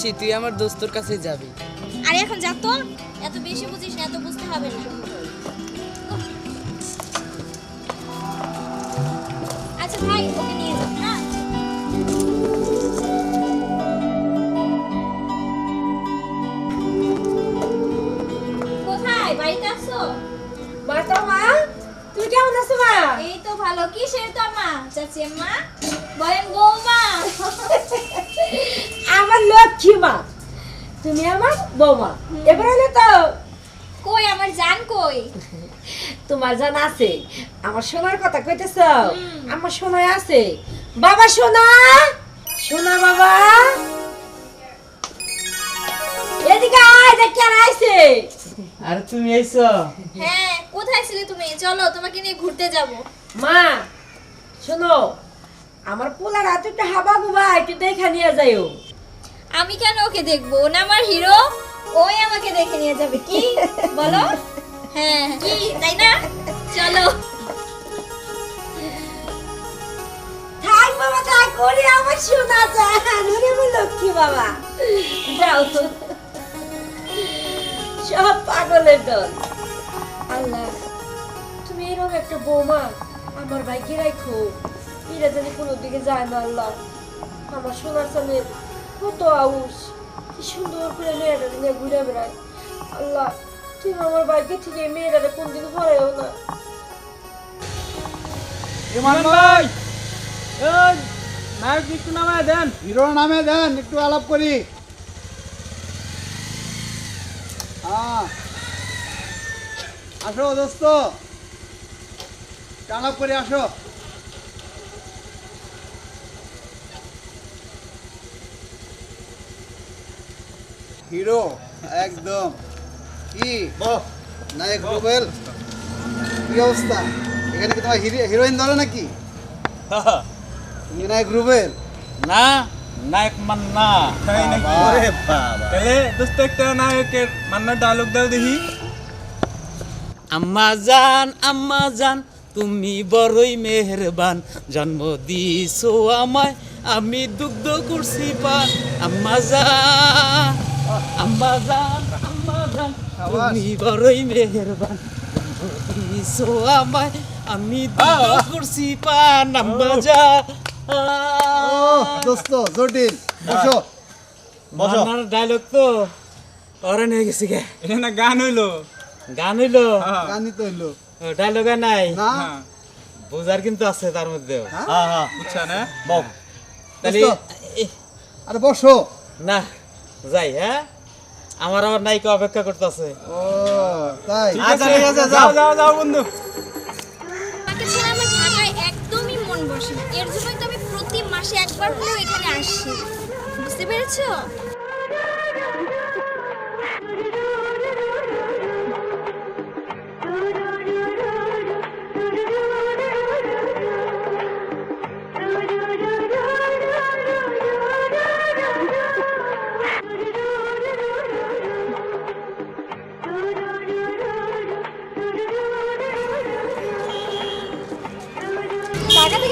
বুঝছি তুই আমার দোস্তর কাছে যাবি। আরে এখন যা তো এত বেশি বুঝিস না এত বুঝতে হবে না। আচ্ছা ভাই ওকে নিয়ে যাও হ্যাঁ? কোথায়? বাড়িতে আসছো মা তো মা তুই কেমন আছো মা? এই তো ভালো কি সে তো মা? চাচি মা বলেন বৌমা। আমার লক্ষ্মী মা তুমি আমার বৌমা। এবার হলে তো কই আমার জান কই? তোমার জান আছে আমার সোনার কথা কইতেছ? আমার সোনায় আছে। বাবা সোনা! সোনা বাবা! এদিকে আয় দেখ কেন আইছে। আর তুমি আইছো? হ্যাঁ কোথায় ছিলে তুমি? চলো তোমাকে নিয়ে ঘুরতে যাব। মা শোনো আমার পোলার হাতে একটা হাবা গুবা একটু দেখা নিয়ে যাইও। আমি কেন ওকে দেখব? ও না আমার হিরো ওই আমাকে দেখে নিয়ে যাবে। কি? বলো? হ্যাঁ কি? তাই না? চলো। থাক বাবা থাক ওরে আমার শোনা যান ওরে আমার লক্ষ্মী বাবা। যাও সব পাগলের দল। আল্লাহ তুমি এরকম একটা বৌমা। আমার ভাইকে রাখো এরা জানি কোনো দিকে যায় না আল্লাহ। আমার সোনার চালের কত আউস। কি সুন্দর করে মেয়েরা নিয়ে ঘুরে বেড়ায়। আল্লাহ তুমি আমার ভাইকে থেকে মেয়েরা কোনদিন হরেও না। ইমান ভাই! নায়ক একটু নামায় দেন। হিরো নামে দেন একটু আলাপ করি। হ্যাঁ। আসো দোস্ত। আলাপ করে আসো। হিরো একদম। কি? নায়ক রুবেল। কি অবস্থা? এখানে কি তোমার হিরো- হিরোইন ধরে নাকি? তুমি নায়ক রুবেল? না নায়ক মান্না। তাই নাকি তাহলে দোস্ত একটা নায়কের মান্নার ডায়লগ দাও দেখি। আম্মা জান আম্মা জান তুমি বড়ই মেহেরবান। জন্ম দিছো আমায় আমি দুগ্ধ করছি পান আম্মা জান। আম্মা জান আম্মা তুমি বড়ই মেহেরবান। জন্ম দিছো আমায় আমি করছি পান দোস্ত জটিল বসো। বসো। মান্নার ডায়লগ তো অরে নিয়ে গেছি গে। এটা না গান হইল। গান হইল? হ্যাঁ। গানি তো হইল। ডায়লগে নাই? না। হ্যাঁ। বোঝার কিন্তু আছে তার মধ্যেও। হ্যাঁ? হ্যাঁ বুঝছা না? বল। তাহলে আরে বসো। না। যাই হ্যাঁ? আমার আবার নায়িকা অপেক্ষা করতেছে। ও তাই? আচ্ছা ঠিক আছে যাও। যাও যাও যাও বন্ধু। তোমাকে ছেড়ে আমার ঢাকায় একদমই মন বসে না। এর জন্যই তো আমি প্রতি মাসে একবার হলেও এখানে আসি। বুঝতে পেরেছ?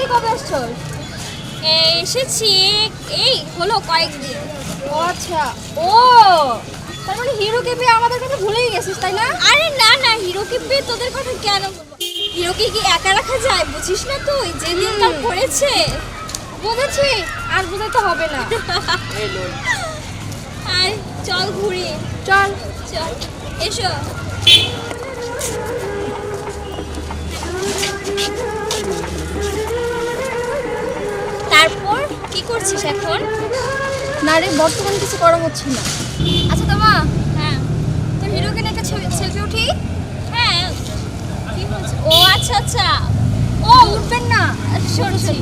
কবে আসছো? এসেছি এই হলো কয়েকদিন। আচ্ছা। ও! তার মানে হিরোকে পেয়ে আমাদের কথা ভুলেই গেছিস তাই না? আরে না না হিরোকে পেয়ে তোদের কথা কেন হিরোকে কি একা রাখা যায় বুঝিস না তুই? যে দিনকাল করেছে। বুঝেছি আর বুঝাতে হবে না। আর চল ঘুরি। চল। চল এসো। করছিস এখন? না রে বর্তমান কিছু করা হচ্ছে না। আচ্ছা তোমা হ্যাঁ। তোর হিরোকে নিয়ে একটা সেলফি উঠি? হ্যাঁ। কি হয়েছে? ও আচ্ছা আচ্ছা। ও উঠবেন না। Sorry sorry.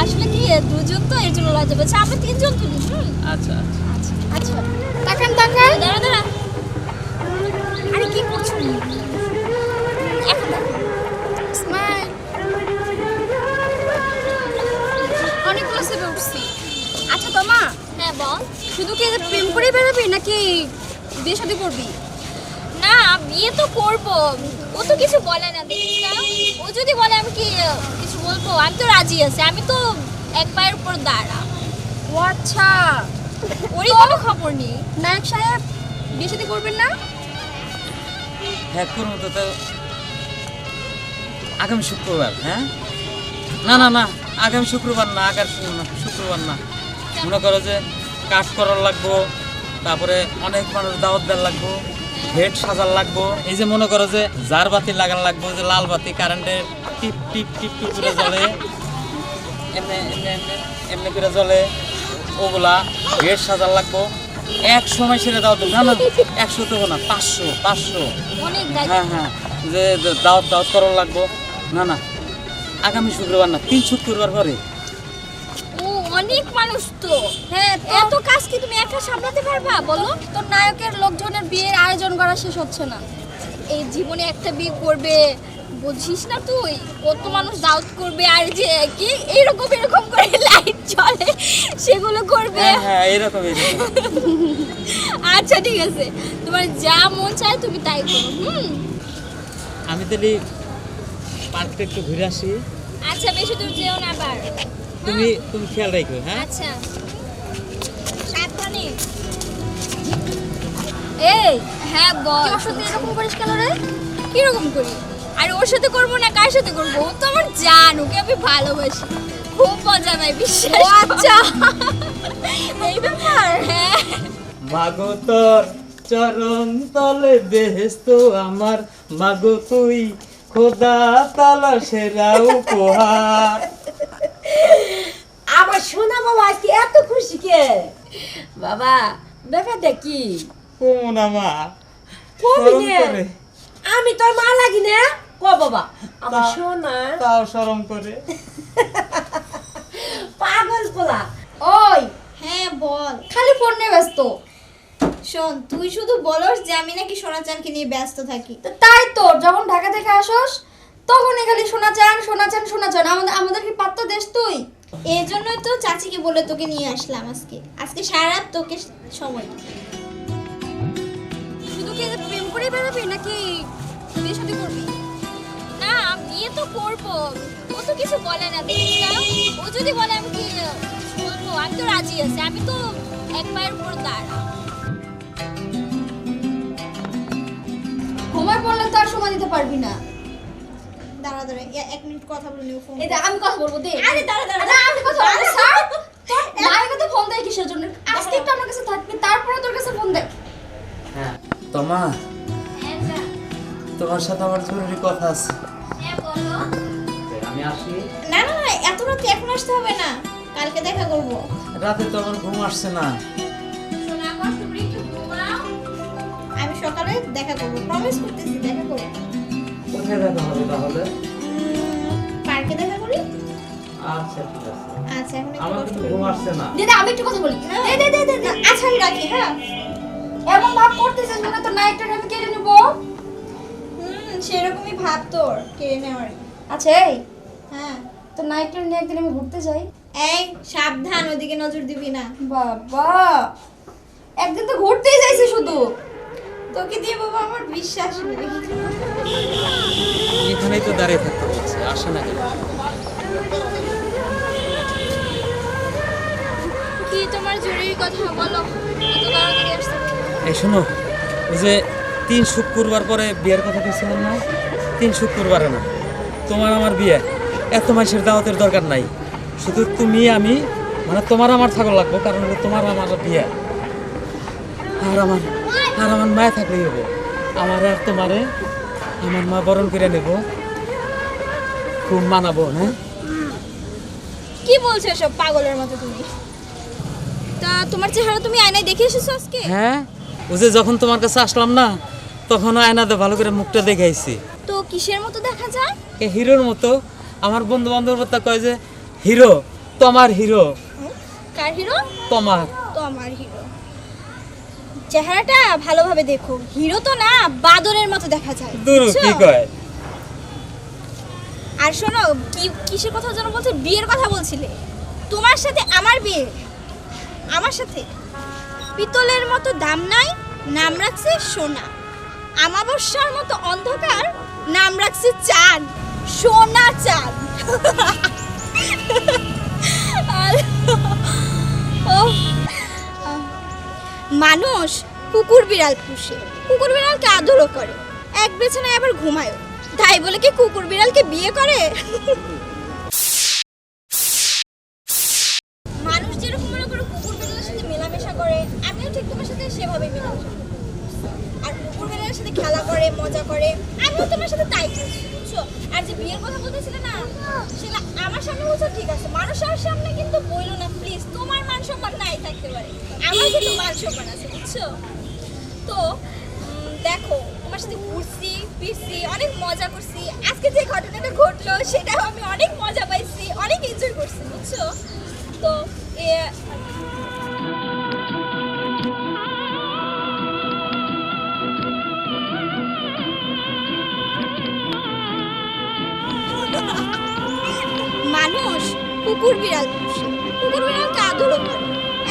আসলে কি দুজন তো এর জন্য লজ্জা পাচ্ছে। আমরা তিনজন তুলি হুম? আচ্ছা আচ্ছা। আচ্ছা তাকান তাকান। দাঁড়া দাঁড়া। আরে কি করছ? এখন সেবে উঠছি আচ্ছা তোমা হ্যাঁ বল। শুধু কি প্রেম করে বেরোবি নাকি বিয়ে শাদী করবি? না বিয়ে তো করব। ও তো কিছু বলে না দেখিস না ও যদি বলে আমি কি কিছু বলব? আমি তো রাজি আছি আমি তো এক পায়ের উপর দাঁড়া। ও আচ্ছা। ওরই কোনো খবর নেই? নায়ক সাহেব বিয়ে শাদী করবেন না? হ্যাঁ করব তো তো আগামী শুক্রবার হ্যাঁ? না না না। আগামী শুক্রবার না আগার শুক্রবার না মনে করো যে কাজ করার লাগবো তারপরে অনেক মানুষ দাওয়াত দেওয়ার লাগবো ভেট সাজার লাগবো। এই যে মনে করো যে জার বাতি লাগান লাগবো যে লাল বাতি কারেন্টের টিপ টিপ টিপ টিপ করে জ্বলে এমনি এমনি এমনি এমনি করে জ্বলে ওগুলা ভেট সাজার লাগবো। এক সময় সেটা দাওয়াত দেবো। না না একশো তো না পাঁচশো পাঁচশো। হ্যাঁ হ্যাঁ যে যে দাওয়াত দাওয়াত করার লাগবো না না। আগামী শুক্রবার না তিন শুক্রবার পরে। ও অনেক মানুষ তো। হ্যাঁ এত কাজ কি তুমি একা সামলাতে পারবা? বলো তোর নায়কের লোকজনের বিয়ের আয়োজন করা শেষ হচ্ছে না। এই জীবনে একটা বিয়ে করবে বুঝিস না তুই? কত মানুষ করবে আর যে কি এরকম এরকম করে লাইট চলে সেগুলো করবে। হ্যাঁ হ্যাঁ এরকম এরকম আচ্ছা ঠিক আছে। তোমার যা মন চায় তুমি তাই করো হুম? আমি তাহলে পার্কটা একটু ঘুরে আসি। আচ্ছা বেশি দূর যেও না আবার। তুমি তুমি খেয়াল রাখো হ্যাঁ? আচ্ছা। সাবধানে। এই হ্যাঁ বল। তুই ওর সাথে এরকম করিস কেন রে? কীরকম করি? আর ওর সাথে করব না কার সাথে করব? ও তো আমার জান ওকে আমি ভালোবাসি। খুব মজা নাই বিশ্বাস আচ্ছা। এই ব্যাপার। হ্যাঁ। মাগো তোর চরণ তলে বেহেস্ত আমার। মাগো তুই খোদা তালা সেরা উপহার। আমার সোনা বাবা আজকে এত খুশি কে? বাবা ব্যাপারটা কি? কোন আমার কবি নে। আমি তোর মা লাগি না? ক বাবা? আমার সোনা। তাও শরম করে। পাগল পোলা। ওই হ্যাঁ বল। খালি ফোন নিয়ে ব্যস্ত। শোন তুই শুধু বলস যে আমি নাকি সোনাচানকে নিয়ে ব্যস্ত থাকি। তো তাই তো যখন ঢাকা থেকে আসোস তখনই খালি শোনা চান শোনা চান শোনা চান আমাদের আমাদের কি পাত্র দেশ তুই? এই জন্যই তো চাচিকে বলে তোকে নিয়ে আসলাম আজকে। আজকে সারা রাত তোকে সময়। শুধু কি প্রেম করে বেড়াবি নাকি বিয়ে শাদী করবি? না বিয়ে তো করব। ও তো কিছু বলে না দেখিস না। ও যদি বলে আমি কি শুনব আমি তো রাজি আছি। আমি তো এক পায়ের উপর দাঁড়া। সময় দিতে পারবি না। দাঁড়া দাঁড়া এক মিনিট কথা বলে নিও ফোন এই আমি কথা বলব দে। আরে দাঁড়া, দাঁড়া, আমি কথা বলব স্যার। তোর তো ফোন দেয় কিসের জন্য? আজকে একটু আমার কাছে থাকবি তারপরে তোর কাছে ফোন দেয়। হ্যাঁ তোমা তোমার সাথে আমার জরুরি কথা আছে। হ্যাঁ বলো। আমি আসি। না না না এত রাতে এখন আসতে হবে না। কালকে দেখা করব। রাতে তো আমার ঘুম আসছে না। দেখা করব প্রমিস করতেছি দেখা করব। কোথায় দেখা হবে তাহলে? পার্কে দেখা করি? আচ্ছা ঠিক আছে। আচ্ছা এখন একটু কষ্ট কিন্তু ঘুম আসছে না। দিদা আমি একটু কথা বলি। দে দে দে দে দে। আচ্ছা আমি রাখি হ্যাঁ। এমন ভাব করতেছিস মানে তোর নায়কটা আমি কেড়ে নেব? হুম সেরকমই ভাব তোর কেড়ে নেওয়ার আচ্ছা এই। হ্যাঁ। তোর নায়কটা নিয়ে একদিন আমি ঘুরতে যাই। এই সাবধান ওদিকে নজর দিবি না। বাবা একদিন তো ঘুরতেই যাইছি শুধু। তোকে দিয়ে বাবা আমার বিশ্বাস নেই। এখানেই তো দাঁড়িয়ে থাকতে বলছে আসে না কেন? কি তোমার জরুরি কথা বলো? এই শোনো ওই যে তিন শুক্রবার পরে বিয়ের কথা বলছিলাম না? তিন শুক্রবারে না। তোমার আমার বিয়ে। এত মাসের দাওয়াতের দরকার নাই। শুধু তুমি আমি মানে তোমার আমার থাকা লাগবো কারণ হলো তোমার আমার বিয়ে। আর আমার আর আমার মায়ে থাকলেই হব। আমার আর তোমারে আমার মা বরণ করে নেব। খুব মানাবো হ্যাঁ? কি বলছো এসব পাগলের মতো তুমি? তা তোমার চেহারা তুমি আয়নায় দেখে এসেছ আজকে? হ্যাঁ? ও যে যখন তোমার কাছে আসলাম না তখন আয়নাতে ভালো করে মুখটা দেখাইছি। তো কিসের মতো দেখা যায়? এ হিরোর মতো। আমার বন্ধু বান্ধব কয় যে হিরো তোমার হিরো। কার হিরো? তোমার। তো আমার হিরো। চেহারাটা ভালোভাবে দেখো। হিরো তো না বাদরের মতো দেখা যায়। দূর কি কয়? আর শোনো কি কিসের কথা যেন বলছে? বিয়ের কথা বলছিলে। তোমার সাথে আমার বিয়ে। আমার সাথে? পিতলের মতো দাম নাই নাম রাখছে সোনা। আমাবস্যার মতো অন্ধকার নাম রাখছে চাঁদ। সোনা চাঁদ। মানুষ কুকুর বিড়াল পুষে। কুকুর বিড়ালকে আদরও করে। এক বিছানায় আবার ঘুমায় তাই বলে কি কুকুর বিড়ালকে বিয়ে করে? মানুষ যেরকম মনে করো কুকুর বিড়ালের সাথে মেলামেশা করে, আমিও ঠিক তোমার সাথে সেভাবে মেলামেশা করি। আর কুকুর বিড়ালের সাথে খেলা করে, মজা করে, আমিও তোমার সাথে তাই করছি বুঝছ আর যে বিয়ের কথা বলতেছিলে না, সেটা আমার সামনে বলছো, ঠিক আছে। মানুষের সামনে কিন্তু বইলো না প্লিজ তোমার মান সম্মান নাই থাকতে পারে। আমার কিন্তু মান সম্মান আছে, বুঝছ? তো দেখো, তোমার সাথে ঘুরছি, ফিরছি, অনেক মজা করছি। আজকে যে ঘটনাটা ঘটলো, সেটাও আমি অনেক মজা পাইছি, অনেক এনজয় করছি, বুঝছ? তো কুকুর বিড়াল পুষে। কুকুর বিড়ালকে আদরও করে।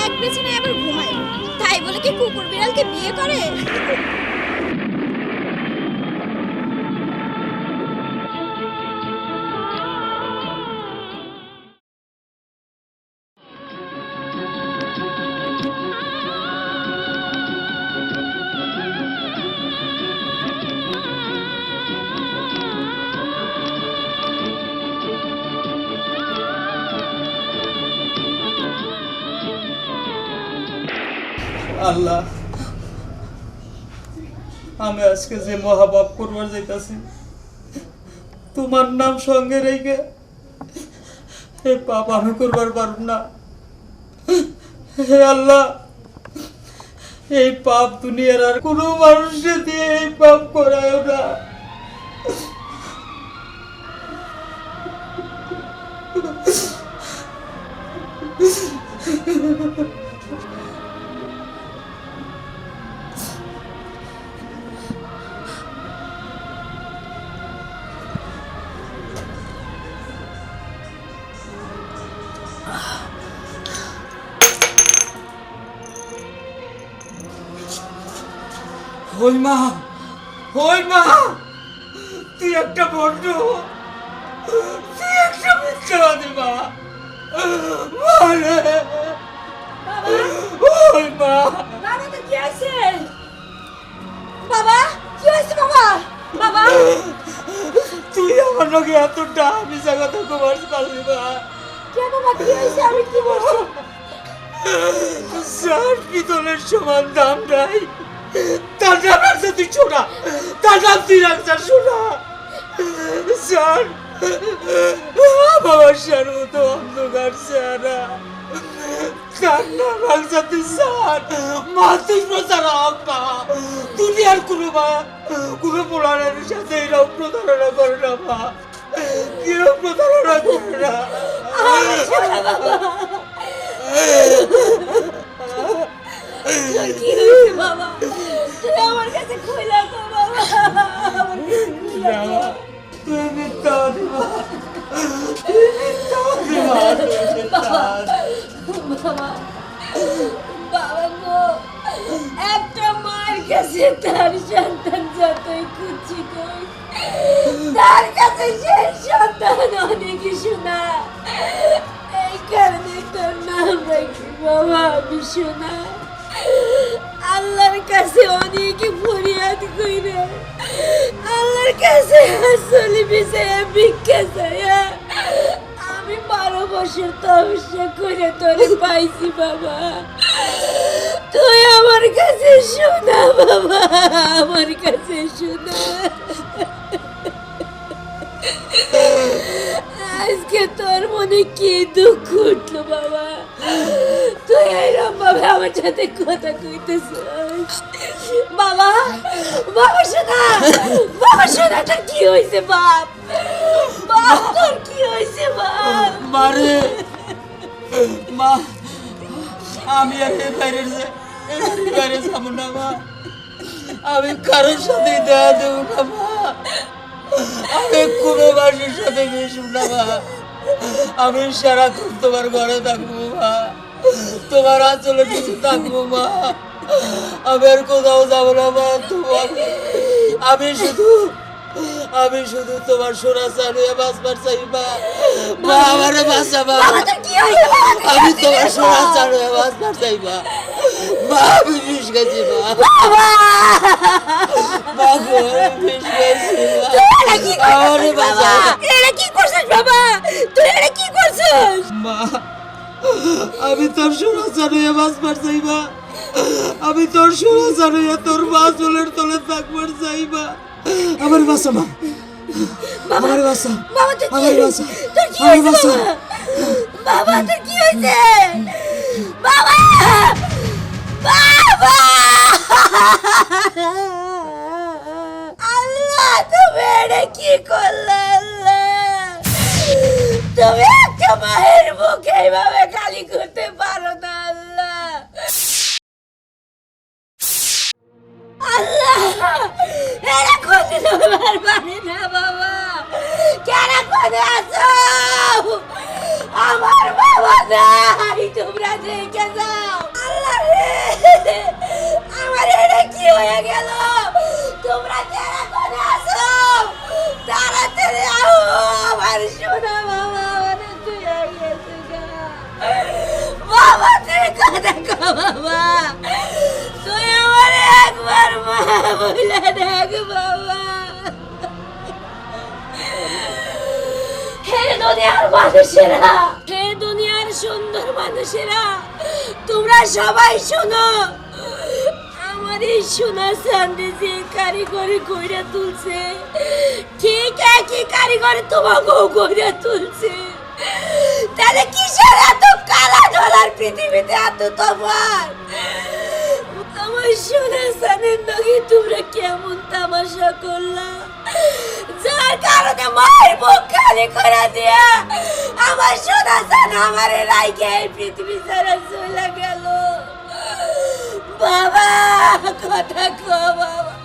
এক পেছনে আবার ঘুমায়। তাই বলে কি কুকুর বিড়ালকে বিয়ে করে? আল্লাহ। আমি আজকে যে মহাপাপ করবার যাইতাছি, তোমার নাম সঙ্গে রেখে এই পাপ আমি করবার পারব না। হে আল্লাহ, এই পাপ দুনিয়ার আর কোনো মানুষের দিয়ে এই পাপ করায় না। ওই মা ওই মা তুই একটা বন্ধ। তুই একটা মিথ্যাবাদী মা। মারে ওই মা। বাবা তো কি আছে বাবা কি হয়েছে বাবা? বাবা। তুই আমার লোকে এতটা মিশা কথা কমার পারলি মা কে বাবা কি হয়েছে? আমি কি বলছি? স্যার পিতলের সমান দাম নাই। তার নাম রাখছে তুই ছোড়া তার নাম তুই রাখছে শোনা স্যার বাবার স্যার মতো অন্ধকার স্যারা। তার নাম রাখছে তুই, স্যার। মা তুই প্রতারক মা দুনিয়ার কোনো মা কোনো পোলারের সাথে এরকম প্রতারণা করে না মা কেউ প্রতারণা করে না। কি বাবা তুই আমার কাছে কইলা তো বাবা কাছে তার সন্তান যতই কুচিত হোক, তার কাছে সেই সন্তান অনেক শোনা এই কারণে তোর নাম বাবা আমি আল্লাহর কাছে অনেক ফরিয়াদ কইরে, আল্লাহর কাছে আসলে বিষয়ে ভিক্ষা চাইয়া আমি বারো বছর তপস্যা করে তোরে পাইছি বাবা। তুই আমার কাছে শোনা বাবা, আমার কাছে শোনা আজকে তোর মনে কি দুঃখ উঠল, বাবা? তুই এরকম ভাবে আমার সাথে কথা কইতেছিস? বাবা বাবা শোনা বাবা শোনা তোর কি হয়েছে বাপ? বাপ, তোর কি হয়েছে বাপ? মারে মা, আমি আর এই বাইরে যে- বাইরে যাব না, মা। আমি কারোর সাথে দেয়া দেবো না, মা। আমি কোনো বাসের সাথে মিশব না মা। আমি সারাক্ষণ তোমার ঘরে থাকব মা। তোমার আঁচলে কিছু থাকব মা। আমি আর কোথাও যাব না মা তোমার। আমি শুধু আমি শুধু তোমার সোনা চালুয়ে বাঁচবার চাই মা। মা আমারে বাঁচা মা? আমি তোমার সোনা চালুয়ে বাঁচবার চাই মা। মা বিষ খাইছি মা মা খাইছি মা আমারে বাঁচা এটা কি করছিস বাবা তুই এটা কি করছিস মা আমি তোর সোনা জানুয়া মাছ মার চাইবা আমি তোর সোনা জানুয়া তোর মাছ চুলের তলে থাকবার চাইবা আমার বাসা মা আমার বাসা বাবা আমার বাসা আমার বাসা বাবা বাবা তোর কি হয়েছে? বাবা বাবা! আল্লাহ, তুমি এটা কি করলে তুমি একটা মায়ের মুখে এইভাবে খালি করতে পারো না, আল্লাহ। আল্লাহ, এরা কোথায় তোমার পারে না, বাবা। কেন কোথায় আছো? আমার বাবা নাই, তোমরা দেখে যাও আল্লাহ রে আমার এটা কি হয়ে তোমরা কেন কোথায় আছো তাড়াতাড়ি আও আমার সোনা বাবা আমার তুই গেছে বাবা তুই কথা কো বাবা। তুই আমার একবার মা বলে ডাক বাবা। হে দুনিয়ার মানুষেরা, হে দুনিয়ার সুন্দর মানুষেরা, তোমরা সবাই শোনো। আমার এই সোনা চান্দে যে কারিগরি কইরা তুলছে। ঠিক একই কারিগরি তোমাকেও কইরা তুলছে? তাহলে কিসের এত কালা ডলার পৃথিবীতে এত তোমার? আমার সোনা সানের নগে, তোমরা কেমন তামাশা করলা? যার কারণে মায়ের মুখ খালি করে দিয়া আমার সোনা সান আমার রাইকে পৃথিবী সারা চলে গেল। বাবা কথা কো বাবা